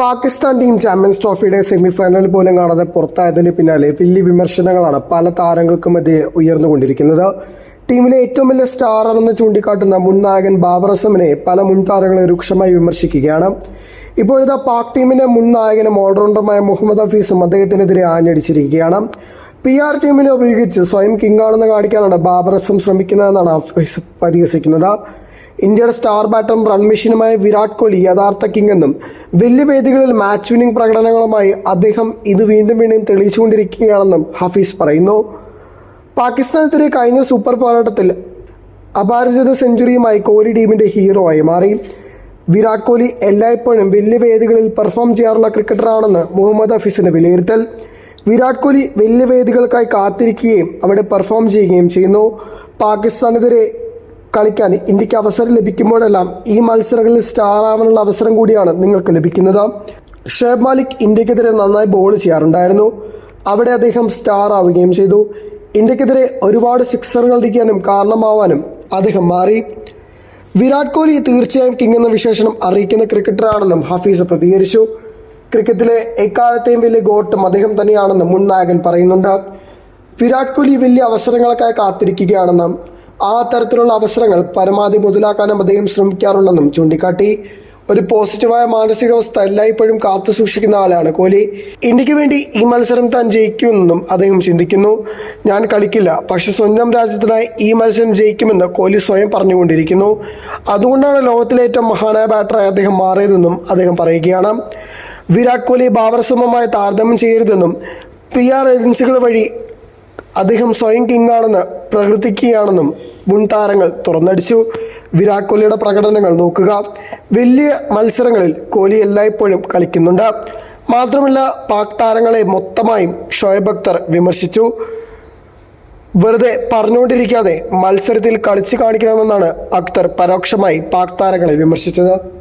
Pakistan team champions ട്രോഫിയുടെ സെമിഫൈനലിൽ പോലും കാണാതെ പുറത്തായതിന് പിന്നാലെ വലിയ വിമർശനങ്ങളാണ് പല താരങ്ങൾക്കും താരങ്ങൾക്കുമെതിരെ ഉയർന്നുകൊണ്ടിരിക്കുന്നത്. ടീമിലെ ഏറ്റവും വലിയ സ്റ്റാറാണെന്ന് ചൂണ്ടിക്കാട്ടുന്ന മുൻ നായകൻ ബാബർ അസമിനെ പല മുൻ താരങ്ങളെ രൂക്ഷമായി വിമർശിക്കുകയാണ്. ഇപ്പോഴത്തെ പാക് ടീമിന്റെ മുൻ നായകനും ഓൾറൗണ്ടറുമായ മുഹമ്മദ് ഹഫീസും അദ്ദേഹത്തിനെതിരെ ആഞ്ഞടിച്ചിരിക്കുകയാണ്. പി ആർ ടീമിനെ ഉപയോഗിച്ച് സ്വയം കിങ്ങാണെന്ന് കാണിക്കാനാണ് ബാബർ അസം ശ്രമിക്കുന്നതെന്നാണ് ഹഫീസ് പരിഹസിക്കുന്നത്. ഇന്ത്യയുടെ സ്റ്റാർ ബാറ്ററും റൺ മെഷീനുമായ വിരാട് കോഹ്ലി യഥാർത്ഥ കിങ് എന്നും വലിയ വേദികളിൽ മാച്ച് വിന്നിംഗ് പ്രകടനങ്ങളുമായി അദ്ദേഹം ഇത് വീണ്ടും വീണ്ടും തെളിയിച്ചുകൊണ്ടിരിക്കുകയാണെന്നും ഹഫീസ് പറയുന്നു. പാകിസ്ഥാനെതിരെ കഴിഞ്ഞ സൂപ്പർ പോരാട്ടത്തിൽ അപാരജിത സെഞ്ചുറിയുമായി കോഹ്ലി ടീമിന്റെ ഹീറോ ആയി മാറി. വിരാട് കോഹ്ലി എല്ലായ്പ്പോഴും വലിയ വേദികളിൽ പെർഫോം ചെയ്യാറുള്ള ക്രിക്കറ്ററാണെന്ന് മുഹമ്മദ് ഹഫീസിന് വിലയിരുത്തൽ. വിരാട് കോഹ്ലി വലിയ വേദികൾക്കായി കാത്തിരിക്കുകയും അവിടെ പെർഫോം ചെയ്യുകയും ചെയ്യുന്നു. പാകിസ്ഥാനെതിരെ കളിക്കാൻ ഇന്ത്യയ്ക്ക് അവസരം ലഭിക്കുമ്പോഴെല്ലാം ഈ മത്സരങ്ങളിൽ സ്റ്റാർ ആവാനുള്ള അവസരം കൂടിയാണ് നിങ്ങൾക്ക് ലഭിക്കുന്നത്. ഷേബ് മാലിക് ഇന്ത്യക്കെതിരെ നന്നായി ബോൾ ചെയ്യാറുണ്ടായിരുന്നു. അവിടെ അദ്ദേഹം സ്റ്റാർ ആവുകയും ചെയ്തു. ഇന്ത്യക്കെതിരെ ഒരുപാട് സിക്സറുകൾ അടിക്കാനും കാരണമാവാനും അദ്ദേഹം മാറി. വിരാട് കോഹ്ലി തീർച്ചയായും കിങ് എന്ന വിശേഷണം അറിയിക്കുന്ന ക്രിക്കറ്ററാണെന്നും ഹഫീസ് പ്രതികരിച്ചു. ക്രിക്കറ്റിലെ എക്കാലത്തെയും വലിയ ഗോട്ടും അദ്ദേഹം തന്നെയാണെന്നും മുൻ നായകൻ പറയുന്നുണ്ട്. വിരാട് കോഹ്ലി വലിയ അവസരങ്ങൾക്കായി കാത്തിരിക്കുകയാണെന്നും ആ തരത്തിലുള്ള അവസരങ്ങൾ പരമാവധി മുതലാക്കാനും അദ്ദേഹം ശ്രമിക്കാറുണ്ടെന്നും ചൂണ്ടിക്കാട്ടി. ഒരു പോസിറ്റീവായ മാനസികാവസ്ഥ എല്ലായ്പ്പോഴും കാത്തു സൂക്ഷിക്കുന്ന ആളാണ് കോഹ്ലി. ഇന്ത്യയ്ക്ക് വേണ്ടി ഈ മത്സരം താൻ ജയിക്കുമെന്നും അദ്ദേഹം ചിന്തിക്കുന്നു. ഞാൻ കളിക്കില്ല പക്ഷെ സ്വന്തം രാജ്യത്തിനായി ഈ മത്സരം ജയിക്കുമെന്ന് കോഹ്ലി സ്വയം പറഞ്ഞുകൊണ്ടിരിക്കുന്നു. അതുകൊണ്ടാണ് ലോകത്തിലെ ഏറ്റവും മഹാനായ ബാറ്ററായി അദ്ദേഹം മാറിയതെന്നും അദ്ദേഹം പറയുകയാണ്. വിരാട് കോഹ്ലി ബാബർ സമമായി താരതമ്യം ചെയ്യരുതെന്നും പി ആർ ഏജൻസികൾ വഴി അദ്ദേഹം സ്വയം കിങ്ങാണെന്ന് പ്രകൃതിക്കുകയാണെന്നും മുൻ താരങ്ങൾ തുറന്നടിച്ചു. വിരാട് കോഹ്ലിയുടെ പ്രകടനങ്ങൾ നോക്കുക. വലിയ മത്സരങ്ങളിൽ കോഹ്ലി എല്ലായ്പ്പോഴും കളിക്കുന്നുണ്ട്. മാത്രമല്ല പാക് താരങ്ങളെ മൊത്തമായും ഷോയബ് അക്തർ വിമർശിച്ചു. വെറുതെ പറഞ്ഞുകൊണ്ടിരിക്കാതെ മത്സരത്തിൽ കളിച്ചു കാണിക്കണമെന്നാണ് അക്തർ പരോക്ഷമായി പാക് താരങ്ങളെ വിമർശിച്ചത്.